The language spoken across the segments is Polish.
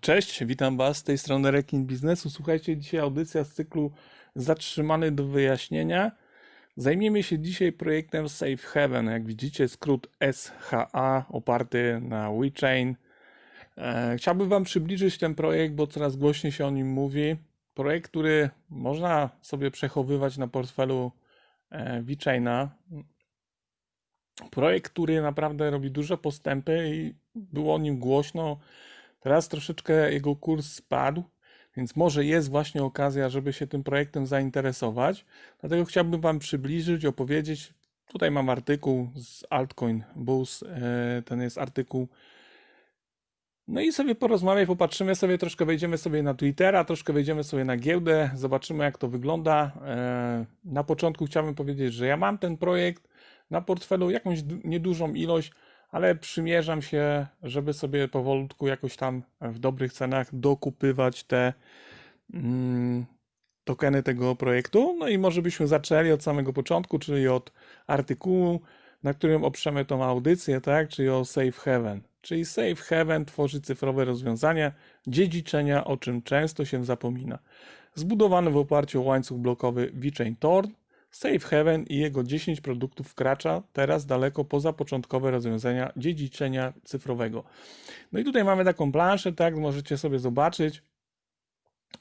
Cześć, witam Was z tej strony Rekin Biznesu. Słuchajcie, dzisiaj audycja z cyklu Zatrzymany do wyjaśnienia. Zajmiemy się dzisiaj projektem Safe Haven. Jak widzicie, skrót SHA oparty na WeChain. E, Chciałbym Wam przybliżyć ten projekt, bo coraz głośniej się o nim mówi. Projekt, który można sobie przechowywać na portfelu e, WeChaina. Projekt, który naprawdę robi duże postępy i było o nim głośno. Teraz troszeczkę jego kurs spadł, więc może jest właśnie okazja, żeby się tym projektem zainteresować. Dlatego chciałbym Wam przybliżyć, opowiedzieć. Tutaj mam artykuł z Altcoin Bulls. e, Ten jest artykuł. No i sobie porozmawiaj, popatrzymy sobie, troszkę wejdziemy sobie na Twittera, troszkę wejdziemy sobie na giełdę, zobaczymy jak to wygląda. E, Na początku chciałbym powiedzieć, że ja mam ten projekt na portfelu, jakąś du- niedużą ilość, ale przymierzam się, żeby sobie powolutku jakoś tam w dobrych cenach dokupywać te mm, tokeny tego projektu. No i może byśmy zaczęli od samego początku, czyli od artykułu, na którym oprzemy tą audycję, tak? Czyli o Safe Haven. Czyli Safe Haven tworzy cyfrowe rozwiązania dziedziczenia, o czym często się zapomina. Zbudowany w oparciu o łańcuch blokowy VeChain Tor, Safe Haven i jego 10 produktów wkracza teraz daleko poza początkowe rozwiązania dziedziczenia cyfrowego. No i tutaj mamy taką planszę, tak, możecie sobie zobaczyć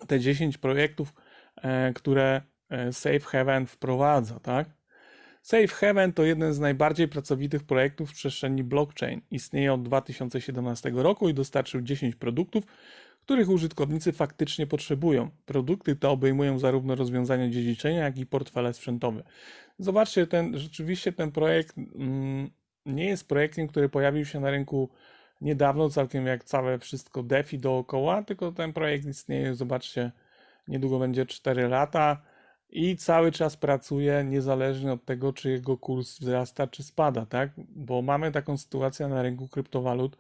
te 10 projektów, e, które e, Safe Haven wprowadza, tak. Safe Haven to jeden z najbardziej pracowitych projektów w przestrzeni blockchain. Istnieje od 2017 roku i dostarczył 10 produktów, których użytkownicy faktycznie potrzebują. Produkty te obejmują zarówno rozwiązania dziedziczenia, jak i portfele sprzętowe. Zobaczcie, ten, rzeczywiście ten projekt mm, nie jest projektem, który pojawił się na rynku niedawno, całkiem jak całe wszystko DeFi dookoła, tylko ten projekt istnieje, zobaczcie, niedługo będzie 4 lata i cały czas pracuje niezależnie od tego, czy jego kurs wzrasta, czy spada, tak? Bo mamy taką sytuację na rynku kryptowalut,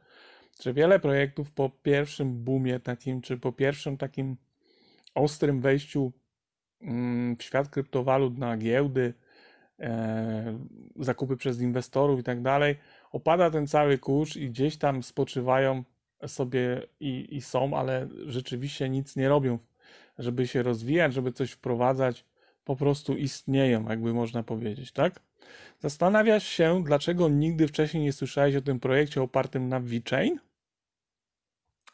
że wiele projektów po pierwszym boomie takim, czy po pierwszym takim ostrym wejściu mm, w świat kryptowalut na giełdy, e, zakupy przez inwestorów i tak dalej, opada ten cały kurz i gdzieś tam spoczywają sobie i, i są, ale rzeczywiście nic nie robią, żeby się rozwijać, żeby coś wprowadzać, po prostu istnieją, jakby można powiedzieć, tak? Zastanawiasz się, dlaczego nigdy wcześniej nie słyszałeś o tym projekcie opartym na VeChain?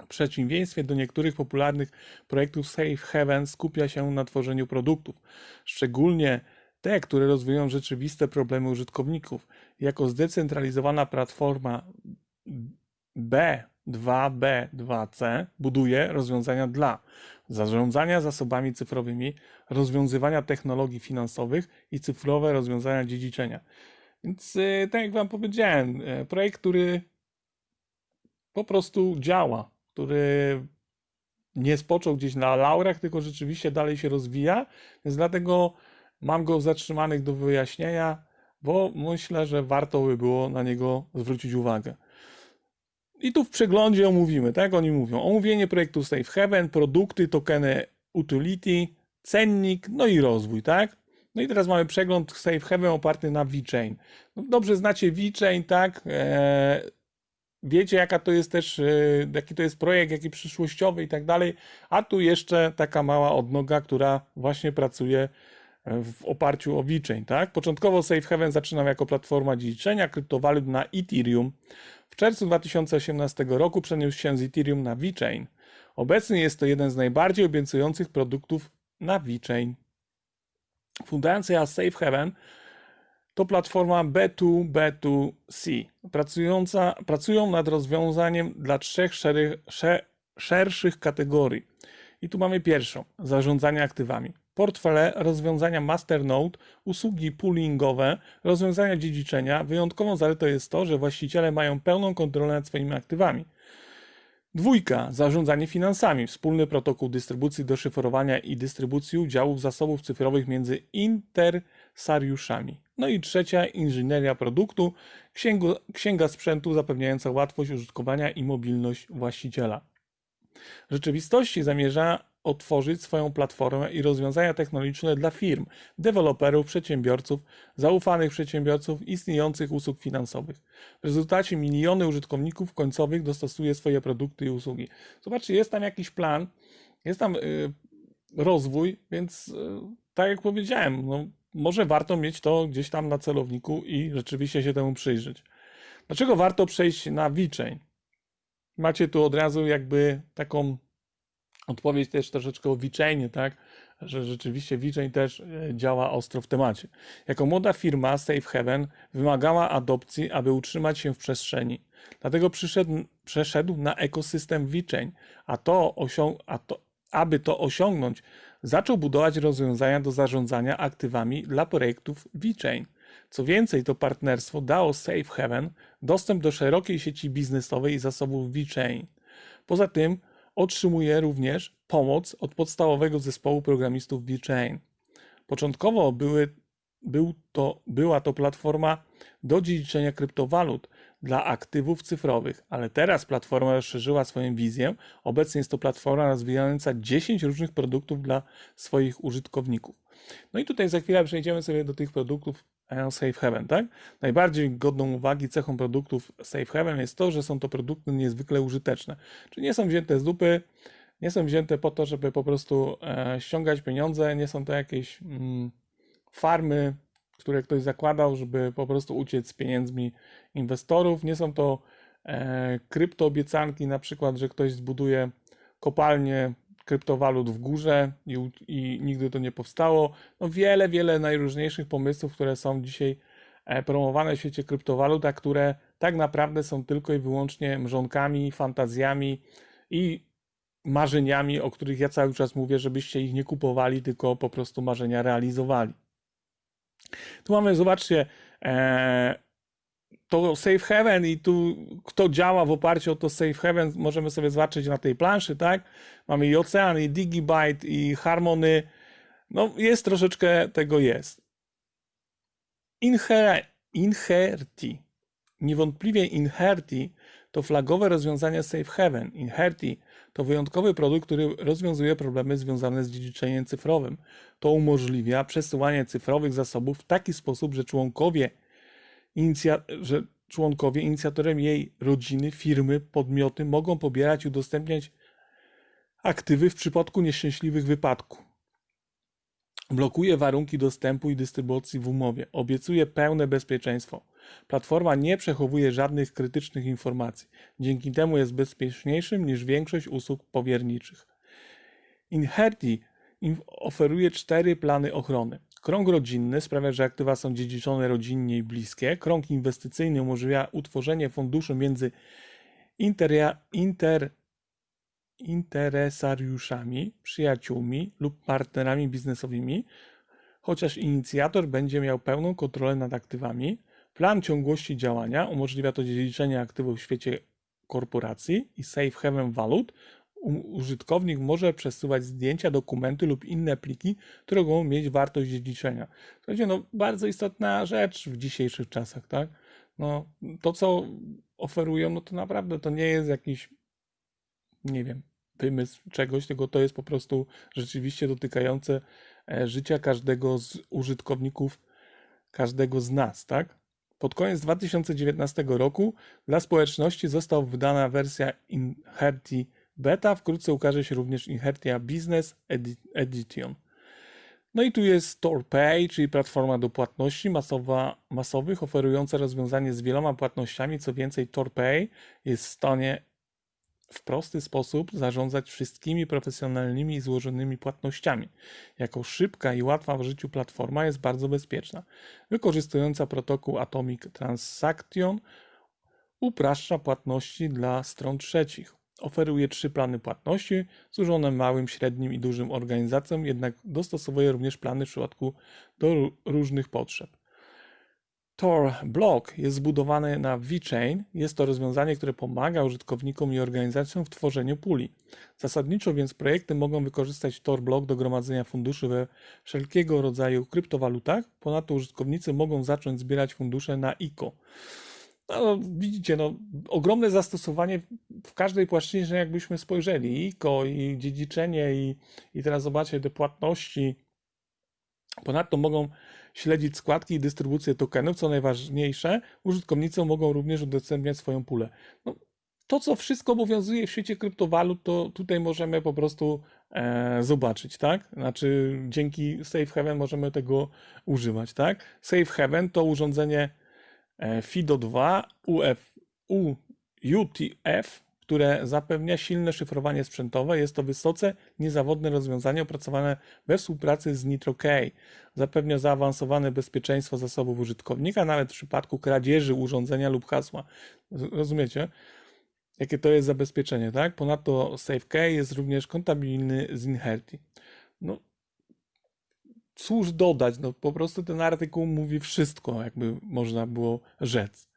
W przeciwieństwie do niektórych popularnych projektów Safe Haven skupia się na tworzeniu produktów, szczególnie te, które rozwiązują rzeczywiste problemy użytkowników. Jako zdecentralizowana platforma B2B2C buduje rozwiązania dla zarządzania zasobami cyfrowymi, rozwiązywania technologii finansowych i cyfrowe rozwiązania dziedziczenia. Więc, y, tak jak Wam powiedziałem, y, projekt, który po prostu działa, który nie spoczął gdzieś na laurach, tylko rzeczywiście dalej się rozwija, więc dlatego mam go zatrzymanych do wyjaśnienia, bo myślę, że warto by było na niego zwrócić uwagę. I tu w przeglądzie omówimy, tak? Oni mówią omówienie projektu Safe Haven, produkty, tokeny utility, cennik, no i rozwój, tak? No i teraz mamy przegląd Safe Haven oparty na VeChain. No dobrze znacie VeChain, tak? Eee, wiecie jaka to jest też, e, jaki to jest projekt, jaki przyszłościowy i tak dalej, a tu jeszcze taka mała odnoga, która właśnie pracuje w oparciu o VeChain, tak? Początkowo Safe Haven zaczynał jako platforma dziedziczenia kryptowalut na Ethereum. W czerwcu 2018 roku przeniósł się z Ethereum na VeChain. Obecnie jest to jeden z najbardziej obiecujących produktów na VeChain. Fundacja Safe Haven to platforma B2B2C, pracująca, pracują nad rozwiązaniem dla trzech szerych, sze, szerszych kategorii. I tu mamy pierwszą, zarządzanie aktywami. Portfele, rozwiązania Masternode, usługi poolingowe, rozwiązania dziedziczenia. Wyjątkową zaletą jest to, że właściciele mają pełną kontrolę nad swoimi aktywami. Dwójka, zarządzanie finansami, wspólny protokół dystrybucji do szyfrowania i dystrybucji udziałów zasobów cyfrowych między interesariuszami. No i trzecia, inżynieria produktu, księgu, księga sprzętu zapewniająca łatwość użytkowania i mobilność właściciela. W rzeczywistości zamierza otworzyć swoją platformę i rozwiązania technologiczne dla firm, deweloperów, przedsiębiorców, zaufanych przedsiębiorców, istniejących usług finansowych. W rezultacie miliony użytkowników końcowych dostosuje swoje produkty i usługi. Zobaczcie, jest tam jakiś plan, jest tam y, rozwój, więc y, tak jak powiedziałem, no, może warto mieć to gdzieś tam na celowniku i rzeczywiście się temu przyjrzeć. Dlaczego warto przejść na VeChain? Macie tu od razu jakby taką odpowiedź też troszeczkę o VeChainie, tak? Że rzeczywiście VeChain też e, działa ostro w temacie. Jako młoda firma Safe Haven wymagała adopcji, aby utrzymać się w przestrzeni. Dlatego przyszedł, przeszedł na ekosystem VeChain, a to, a to aby to osiągnąć, zaczął budować rozwiązania do zarządzania aktywami dla projektów VeChain. Co więcej, to partnerstwo dało Safe Haven dostęp do szerokiej sieci biznesowej i zasobów VeChain. Poza tym otrzymuje również pomoc od podstawowego zespołu programistów VeChain. Początkowo były, był to, była to platforma do dziedziczenia kryptowalut dla aktywów cyfrowych, ale teraz platforma rozszerzyła swoją wizję. Obecnie jest to platforma rozwijająca 10 różnych produktów dla swoich użytkowników. No i tutaj za chwilę przejdziemy sobie do tych produktów Safe Haven, tak? Najbardziej godną uwagi cechą produktów Safe Haven jest to, że są to produkty niezwykle użyteczne. Czyli nie są wzięte z dupy, nie są wzięte po to, żeby po prostu e, ściągać pieniądze, nie są to jakieś mm, farmy, które ktoś zakładał, żeby po prostu uciec z pieniędzmi inwestorów. Nie są to e, kryptoobiecanki, na przykład, że ktoś zbuduje kopalnię kryptowalut w górze i, i nigdy to nie powstało. No wiele, wiele najróżniejszych pomysłów, które są dzisiaj e, promowane w świecie kryptowalut, a które tak naprawdę są tylko i wyłącznie mrzonkami, fantazjami i marzeniami, o których ja cały czas mówię, żebyście ich nie kupowali, tylko po prostu marzenia realizowali. Tu mamy, zobaczcie, e, to Safe Haven i tu kto działa w oparciu o to Safe Haven, możemy sobie zobaczyć na tej planszy, tak? Mamy i Ocean, i Digibyte, i Harmony. No jest troszeczkę tego jest. Inher Inherti. Niewątpliwie Inherti to flagowe rozwiązanie Safe Haven. Inherti to wyjątkowy produkt, który rozwiązuje problemy związane z dziedziczeniem cyfrowym. To umożliwia przesyłanie cyfrowych zasobów w taki sposób, że członkowie, inicja- że członkowie, inicjatorem jej rodziny, firmy, podmioty mogą pobierać i udostępniać aktywy w przypadku nieszczęśliwych wypadków. Blokuje warunki dostępu i dystrybucji w umowie. Obiecuje pełne bezpieczeństwo. Platforma nie przechowuje żadnych krytycznych informacji. Dzięki temu jest bezpieczniejszym niż większość usług powierniczych. Inherti oferuje cztery plany ochrony. Krąg rodzinny sprawia, że aktywa są dziedziczone rodzinnie i bliskie. Krąg inwestycyjny umożliwia utworzenie funduszu między inter, inter, interesariuszami, przyjaciółmi lub partnerami biznesowymi, chociaż inicjator będzie miał pełną kontrolę nad aktywami. Plan ciągłości działania umożliwia to dziedziczenie aktywów w świecie korporacji i safe haven walut. Użytkownik może przesyłać zdjęcia, dokumenty lub inne pliki, które mogą mieć wartość dziedziczenia. Słuchajcie, no bardzo istotna rzecz w dzisiejszych czasach, tak? No, to, co oferują, no to naprawdę to nie jest jakiś, nie wiem, wymysł czegoś, tylko to jest po prostu rzeczywiście dotykające e, życia każdego z użytkowników, każdego z nas, tak? Pod koniec 2019 roku dla społeczności została wydana wersja Inherti Beta, wkrótce ukaże się również Inhertia Business Edition. No i tu jest TorPay, czyli platforma do płatności masowa, masowych, oferująca rozwiązanie z wieloma płatnościami. Co więcej, TorPay jest w stanie w prosty sposób zarządzać wszystkimi profesjonalnymi i złożonymi płatnościami. Jako szybka i łatwa w życiu platforma jest bardzo bezpieczna. Wykorzystująca protokół Atomic Transaction upraszcza płatności dla stron trzecich. Oferuje trzy plany płatności, służone małym, średnim i dużym organizacjom, jednak dostosowuje również plany w przypadku do różnych potrzeb. Tor Block jest zbudowany na VeChain. Jest to rozwiązanie, które pomaga użytkownikom i organizacjom w tworzeniu puli. Zasadniczo więc projekty mogą wykorzystać Tor Block do gromadzenia funduszy we wszelkiego rodzaju kryptowalutach. Ponadto użytkownicy mogą zacząć zbierać fundusze na ICO. No, widzicie, no, ogromne zastosowanie w każdej płaszczyźnie, jakbyśmy spojrzeli. I ICO, i dziedziczenie, i, i teraz zobaczcie te płatności. Ponadto mogą śledzić składki i dystrybucję tokenów. Co najważniejsze, użytkownicy mogą również udostępniać swoją pulę. No, to, co wszystko obowiązuje w świecie kryptowalut, to tutaj możemy po prostu e, zobaczyć, tak? Znaczy, dzięki Safe Haven możemy tego używać, tak? Safe Haven to urządzenie e, FIDO2 UF, U, UTF, które zapewnia silne szyfrowanie sprzętowe. Jest to wysoce niezawodne rozwiązanie opracowane we współpracy z NitroKey. Zapewnia zaawansowane bezpieczeństwo zasobów użytkownika, nawet w przypadku kradzieży urządzenia lub hasła. Rozumiecie? Jakie to jest zabezpieczenie, tak? Ponadto SafeKey jest również kompatybilny z Inherti. No, cóż dodać, no po prostu ten artykuł mówi wszystko, jakby można było rzec.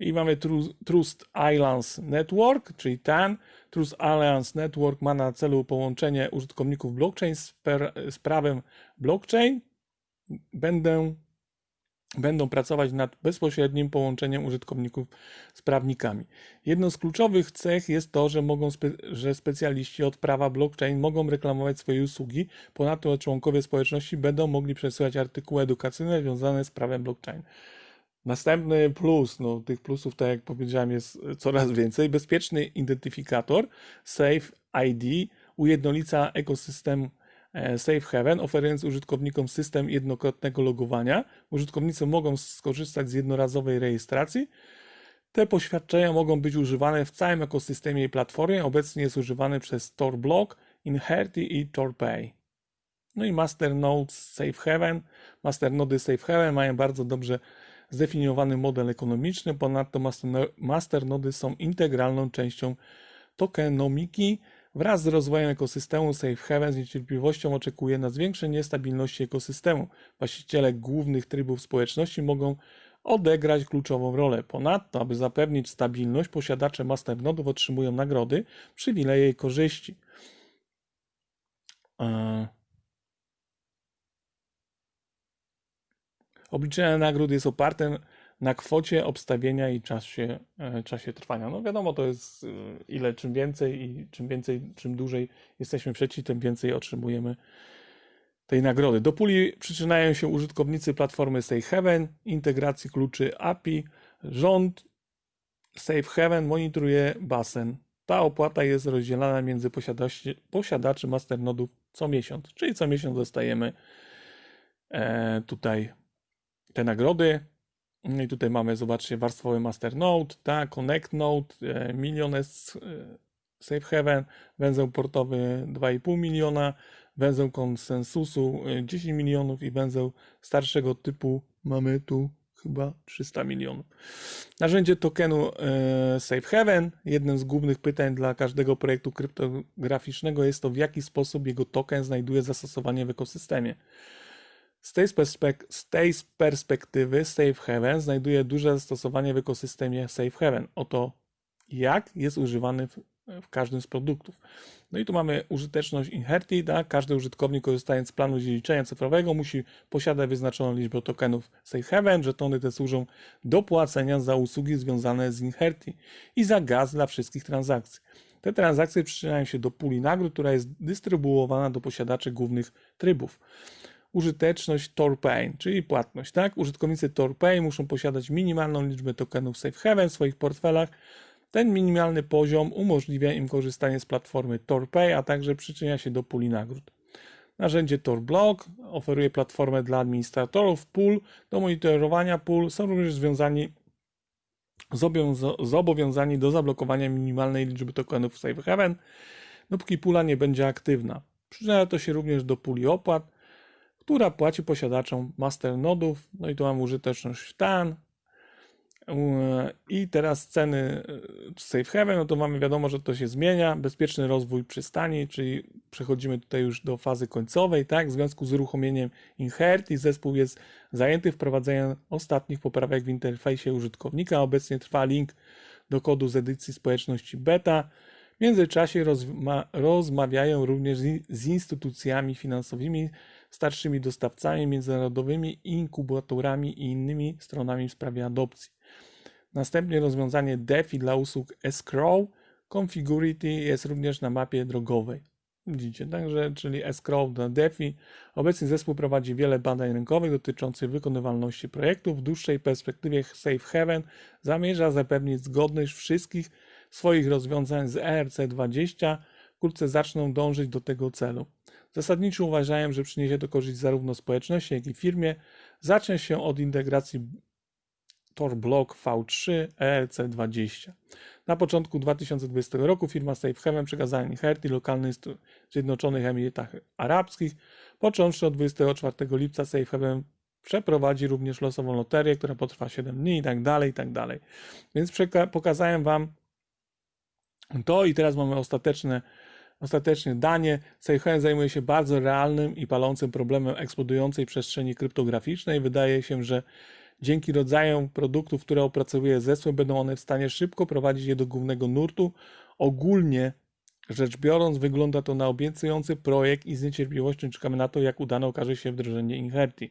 I mamy Trust Islands Network, czyli TAN. Trust Alliance Network ma na celu połączenie użytkowników blockchain z, per, z prawem blockchain. Będę będą pracować nad bezpośrednim połączeniem użytkowników z prawnikami. Jedną z kluczowych cech jest to, że, mogą spe że specjaliści od prawa blockchain mogą reklamować swoje usługi. Ponadto członkowie społeczności będą mogli przesyłać artykuły edukacyjne związane z prawem blockchain. Następny plus, no tych plusów, tak jak powiedziałem, jest coraz więcej. Bezpieczny identyfikator, Safe ID, ujednolica ekosystem Safe Haven, oferując użytkownikom system jednokrotnego logowania. Użytkownicy mogą skorzystać z jednorazowej rejestracji. Te poświadczenia mogą być używane w całym ekosystemie i platformie. Obecnie jest używany przez TorBlock, Inherty i TorPay. No i Masternodes Safe Haven. Masternody Safe Haven mają bardzo dobrze zdefiniowany model ekonomiczny. Ponadto masternody są integralną częścią tokenomiki Wraz z rozwojem ekosystemu Safe Haven z niecierpliwością oczekuje na zwiększenie stabilności ekosystemu. Właściciele głównych trybów społeczności mogą odegrać kluczową rolę. Ponadto, aby zapewnić stabilność, posiadacze masternodów otrzymują nagrody, przywileje i korzyści. Obliczenie nagród jest oparte na kwocie obstawienia i czasie, e, czasie trwania. No wiadomo, to jest e, ile czym więcej i czym więcej, czym dłużej jesteśmy przeci, tym więcej otrzymujemy tej nagrody. Do puli przyczyniają się użytkownicy platformy SafeHaven, integracji kluczy API, rząd SafeHaven monitoruje basen. Ta opłata jest rozdzielana między posiadaczy, posiadaczy masternodów co miesiąc, czyli co miesiąc dostajemy e, tutaj te nagrody. No i tutaj mamy, zobaczcie, warstwowy master node, tak, connect node, e, milion jest e, safe haven, węzeł portowy 2,5 miliona, węzeł konsensusu 10 e, milionów i węzeł starszego typu mamy tu chyba 300 milionów. Narzędzie tokenu Safe Haven. Jednym z głównych pytań dla każdego projektu kryptograficznego jest to, w jaki sposób jego token znajduje zastosowanie w ekosystemie. Z tej, z tej perspektywy Safe Haven znajduje duże zastosowanie w ekosystemie Safe Haven. Oto jak jest używany w, w każdym z produktów. No i tu mamy użyteczność Inherted. Tak? Każdy użytkownik korzystając z planu dziedziczenia cyfrowego musi posiadać wyznaczoną liczbę tokenów Safe Haven. Żetony te służą do płacenia za usługi związane z Inherted i za gaz dla wszystkich transakcji. Te transakcje przyczyniają się do puli nagród, która jest dystrybuowana do posiadaczy głównych trybów użyteczność TorPay, czyli płatność. Tak? Użytkownicy TorPay muszą posiadać minimalną liczbę tokenów SafeHaven w swoich portfelach. Ten minimalny poziom umożliwia im korzystanie z platformy TorPay, a także przyczynia się do puli nagród. Narzędzie TorBlock oferuje platformę dla administratorów pól do monitorowania pól. Są również związani zobowiązani do zablokowania minimalnej liczby tokenów SafeHaven, dopóki pula nie będzie aktywna. Przyczynia to się również do puli opłat, która płaci posiadaczom masternodów. No i tu mam użyteczność TAN. I teraz ceny e, Safe Haven, no to mamy wiadomo, że to się zmienia. Bezpieczny rozwój przystani, czyli przechodzimy tutaj już do fazy końcowej, tak? W związku z uruchomieniem Inherit i zespół jest zajęty wprowadzeniem ostatnich poprawek w interfejsie użytkownika. Obecnie trwa link do kodu z edycji społeczności beta. W międzyczasie rozma rozmawiają również z instytucjami finansowymi, starszymi dostawcami międzynarodowymi, inkubatorami i innymi stronami w sprawie adopcji. Następnie rozwiązanie DeFi dla usług escrow. Configurity jest również na mapie drogowej. Widzicie, także, czyli escrow na DeFi. Obecnie zespół prowadzi wiele badań rynkowych dotyczących wykonywalności projektów. W dłuższej perspektywie Safe Haven zamierza zapewnić zgodność wszystkich swoich rozwiązań z ERC20. Wkrótce zaczną dążyć do tego celu. Zasadniczo uważają, że przyniesie to korzyść zarówno społeczności, jak i firmie. Zacznie się od integracji Tor Block V3 ERC20. Na początku 2020 roku firma Safe Haven przekazała Inherity lokalny w Zjednoczonych Emiratach Arabskich. Począwszy od 24 lipca Safe Haven przeprowadzi również losową loterię, która potrwa 7 dni i tak dalej, i tak dalej. Więc pokazałem Wam to i teraz mamy ostateczne Ostatecznie danie. Seychelles zajmuje się bardzo realnym i palącym problemem eksplodującej przestrzeni kryptograficznej. Wydaje się, że dzięki rodzajom produktów, które opracowuje zespół, będą one w stanie szybko prowadzić je do głównego nurtu. Ogólnie rzecz biorąc, wygląda to na obiecujący projekt i z niecierpliwością czekamy na to, jak udane okaże się wdrożenie Inherti.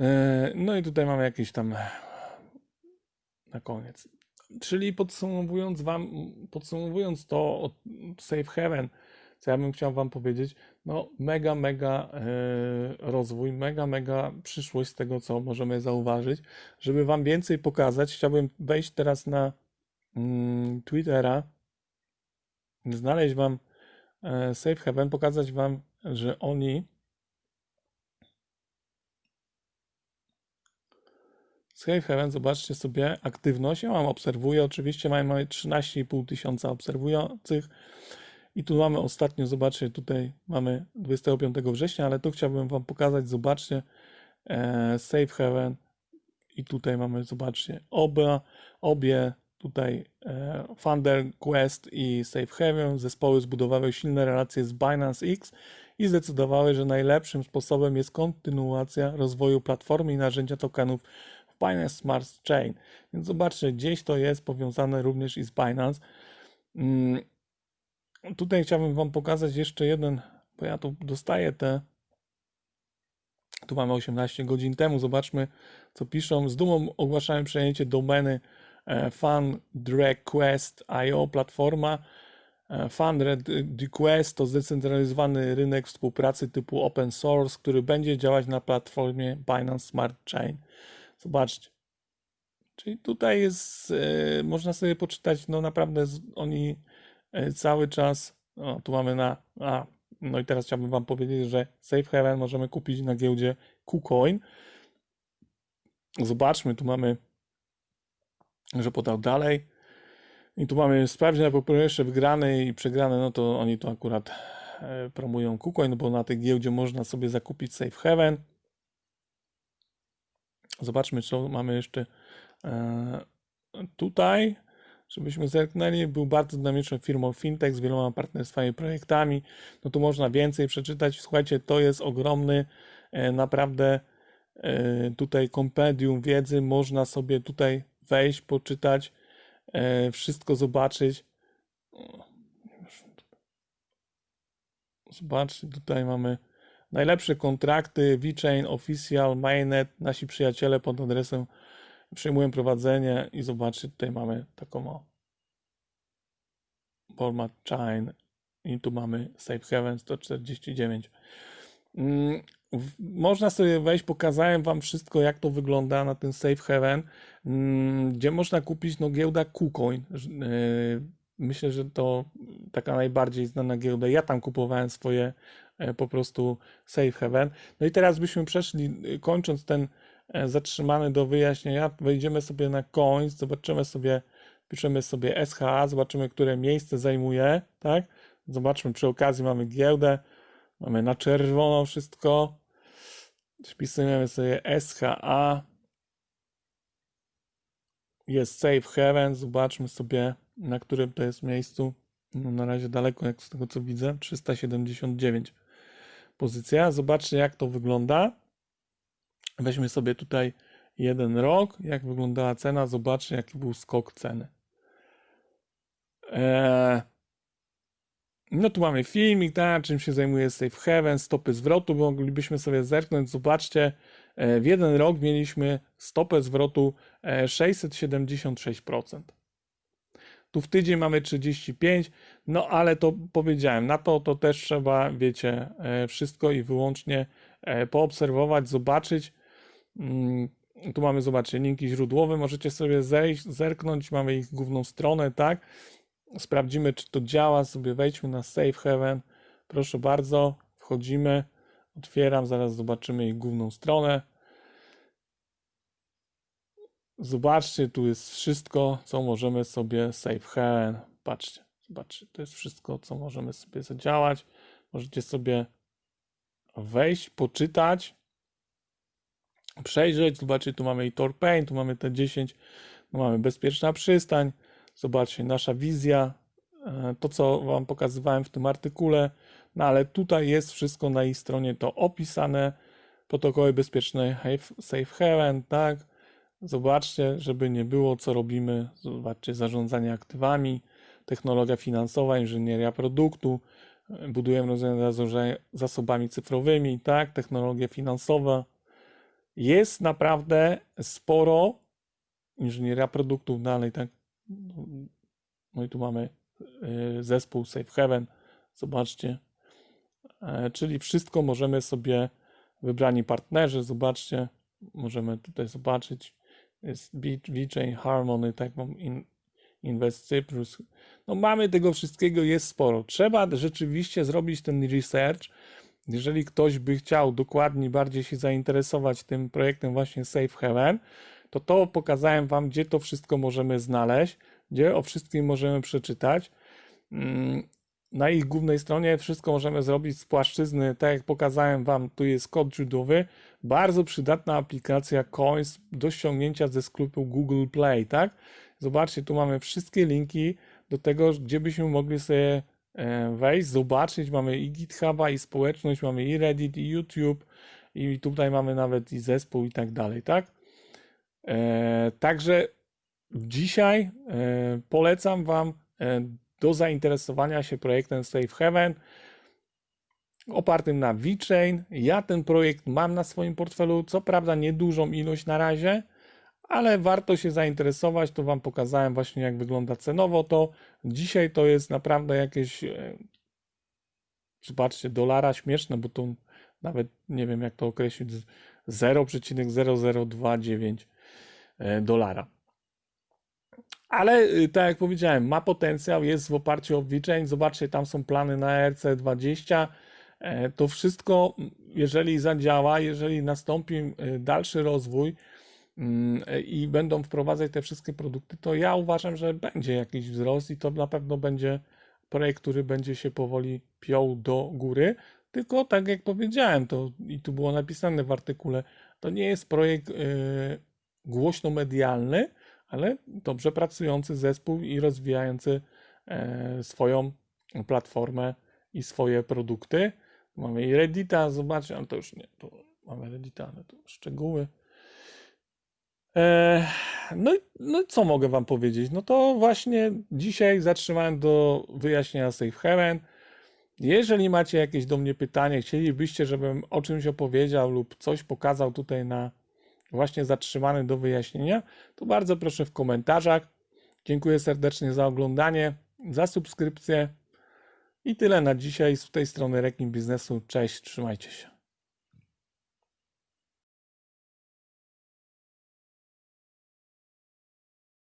E, no i tutaj mamy jakieś tam na koniec. Czyli podsumowując wam, podsumowując to od Safe Haven, co ja bym chciał wam powiedzieć, no mega, mega e, rozwój, mega, mega przyszłość z tego, co możemy zauważyć. Żeby wam więcej pokazać, chciałbym wejść teraz na mm, Twittera, znaleźć wam e, Safe Haven, pokazać wam, że oni Safe Haven, zobaczcie sobie aktywność. Ja mam obserwuję, oczywiście mamy 13,5 tysiąca obserwujących. I tu mamy ostatnio, zobaczcie, tutaj mamy 25 września, ale tu chciałbym Wam pokazać, zobaczcie, e, Safe Haven i tutaj mamy, zobaczcie, oba, obie tutaj e, Thunder Quest i Safe Haven zespoły zbudowały silne relacje z Binance X i zdecydowały, że najlepszym sposobem jest kontynuacja rozwoju platformy i narzędzia tokenów Binance Smart Chain. Więc zobaczcie, gdzieś to jest powiązane również i z Binance. Mm, tutaj chciałbym Wam pokazać jeszcze jeden, bo ja tu dostaję te. Tu mamy 18 godzin temu. Zobaczmy, co piszą. Z dumą ogłaszałem przejęcie domeny e, FunDirectQuest.io platforma. E, FunDirectQuest to zdecentralizowany rynek współpracy typu open source, który będzie działać na platformie Binance Smart Chain. Zobaczcie. Czyli tutaj jest, e, można sobie poczytać, no naprawdę oni e, cały czas, o, tu mamy na, a, no i teraz chciałbym Wam powiedzieć, że Safe Haven możemy kupić na giełdzie KuCoin. Zobaczmy, tu mamy, że podał dalej. I tu mamy sprawdzić najpopularniejsze wygrane i przegrane, no to oni tu akurat e, promują KuCoin, bo na tej giełdzie można sobie zakupić Safe Haven. Zobaczmy, co mamy jeszcze e, tutaj. Żebyśmy zerknęli, był bardzo dynamiczną firmą fintech z wieloma partnerstwami i projektami. No tu można więcej przeczytać. Słuchajcie, to jest ogromny, e, naprawdę e, tutaj kompendium wiedzy. Można sobie tutaj wejść, poczytać, wszystko zobaczyć. Zobaczcie, tutaj mamy Najlepsze kontrakty VeChain, Official, Mainnet, nasi przyjaciele pod adresem przejmują prowadzenie i zobaczcie, tutaj mamy taką o format Chain i tu mamy Safe Haven 149. Mm, można sobie wejść, pokazałem Wam wszystko, jak to wygląda na ten Safe Haven, mm, gdzie można kupić no, giełda KuCoin. Myślę, że to taka najbardziej znana giełda. Ja tam kupowałem swoje E, po prostu safe haven. No i teraz byśmy przeszli, y, kończąc ten e, zatrzymany do wyjaśnienia, wejdziemy sobie na coins, zobaczymy sobie, piszemy sobie SHA, zobaczymy, które miejsce zajmuje, tak? Zobaczmy, przy okazji mamy giełdę, mamy na czerwono wszystko, wpisujemy sobie SHA, jest safe haven, zobaczmy sobie, na którym to jest miejscu. No na razie daleko, jak z tego co widzę, 379 pozycja. Zobaczcie, jak to wygląda. Weźmy sobie tutaj jeden rok, jak wyglądała cena. Zobaczcie, jaki był skok ceny. Eee, no tu mamy filmik, tak, czym się zajmuje Safe Haven, stopy zwrotu, moglibyśmy sobie zerknąć, zobaczcie, e, w jeden rok mieliśmy stopę zwrotu e, 676%. Tu w tydzień mamy 35, no ale to powiedziałem, na to to też trzeba, wiecie, e, wszystko i wyłącznie e, poobserwować, zobaczyć. Mm, Tu mamy, zobaczcie, linki źródłowe, możecie sobie zejść, zerknąć, mamy ich główną stronę, tak? Sprawdzimy, czy to działa, sobie wejdźmy na Safe Haven, proszę bardzo, wchodzimy, otwieram, zaraz zobaczymy ich główną stronę. Zobaczcie, tu jest wszystko, co możemy sobie Safe Haven, patrzcie, zobaczcie, to jest wszystko, co możemy sobie zadziałać. Możecie sobie wejść, poczytać, przejrzeć, zobaczcie, tu mamy i Torpain, tu mamy te 10, tu mamy bezpieczna przystań, zobaczcie, nasza wizja, e, to co Wam pokazywałem w tym artykule, no ale tutaj jest wszystko na ich stronie to opisane, protokoły bezpieczne Safe Haven, tak, zobaczcie, żeby nie było, co robimy, zobaczcie, zarządzanie aktywami, technologia finansowa, inżynieria produktu, budujemy rozwiązania zasobami cyfrowymi, tak, technologia finansowa, jest naprawdę sporo inżynieria produktów dalej, tak. No i tu mamy y, zespół Safe Haven. Zobaczcie. E, Czyli wszystko możemy sobie, wybrani partnerzy, zobaczcie, możemy tutaj zobaczyć. Jest VChain, Harmony, tak mam in, Invest Cyprus. No mamy tego wszystkiego, jest sporo. Trzeba rzeczywiście zrobić ten research, jeżeli ktoś by chciał dokładniej bardziej się zainteresować tym projektem właśnie Safe Haven, to to pokazałem Wam, gdzie to wszystko możemy znaleźć, gdzie o wszystkim możemy przeczytać. Na ich głównej stronie wszystko możemy zrobić z płaszczyzny, tak jak pokazałem Wam, tu jest kod źródłowy. Bardzo przydatna aplikacja Coins do ściągnięcia ze sklepu Google Play, tak? Zobaczcie, tu mamy wszystkie linki do tego, gdzie byśmy mogli sobie e, wejść, zobaczyć. Mamy i GitHuba, i społeczność, mamy i Reddit, i YouTube, i tutaj mamy nawet i zespół i tak dalej, tak? E, także dzisiaj e, polecam Wam do zainteresowania się projektem Safe Haven opartym na VeChain. Ja ten projekt mam na swoim portfelu, co prawda niedużą ilość na razie, ale warto się zainteresować. To Wam pokazałem właśnie, jak wygląda cenowo to. Dzisiaj to jest naprawdę jakieś, e, zobaczcie, dolara śmieszne, bo to nawet nie wiem, jak to określić, z- 0,0029 e, dolara. Ale y, tak jak powiedziałem, ma potencjał, jest w oparciu o VeChain. Zobaczcie, tam są plany na RC20. E, To wszystko, jeżeli zadziała, jeżeli nastąpi y, dalszy rozwój mm, e, i będą wprowadzać te wszystkie produkty, to ja uważam, że będzie jakiś wzrost i to na pewno będzie projekt, który będzie się powoli piął do góry. Tylko tak jak powiedziałem, to i tu było napisane w artykule, to nie jest projekt y, głośno medialny, ale dobrze pracujący zespół i rozwijający e, swoją platformę i swoje produkty. Mamy i Reddita, zobaczcie, ale to już nie, to mamy Reddita, ale to szczegóły. E, no, i- no co mogę Wam powiedzieć? No to właśnie dzisiaj zatrzymałem do wyjaśnienia Safe Haven. Jeżeli macie jakieś do mnie pytanie, chcielibyście, żebym o czymś opowiedział lub coś pokazał tutaj na właśnie zatrzymany do wyjaśnienia, to bardzo proszę w komentarzach. Dziękuję serdecznie za oglądanie, za subskrypcję i tyle na dzisiaj z tej strony Rekin Biznesu. Cześć, trzymajcie się.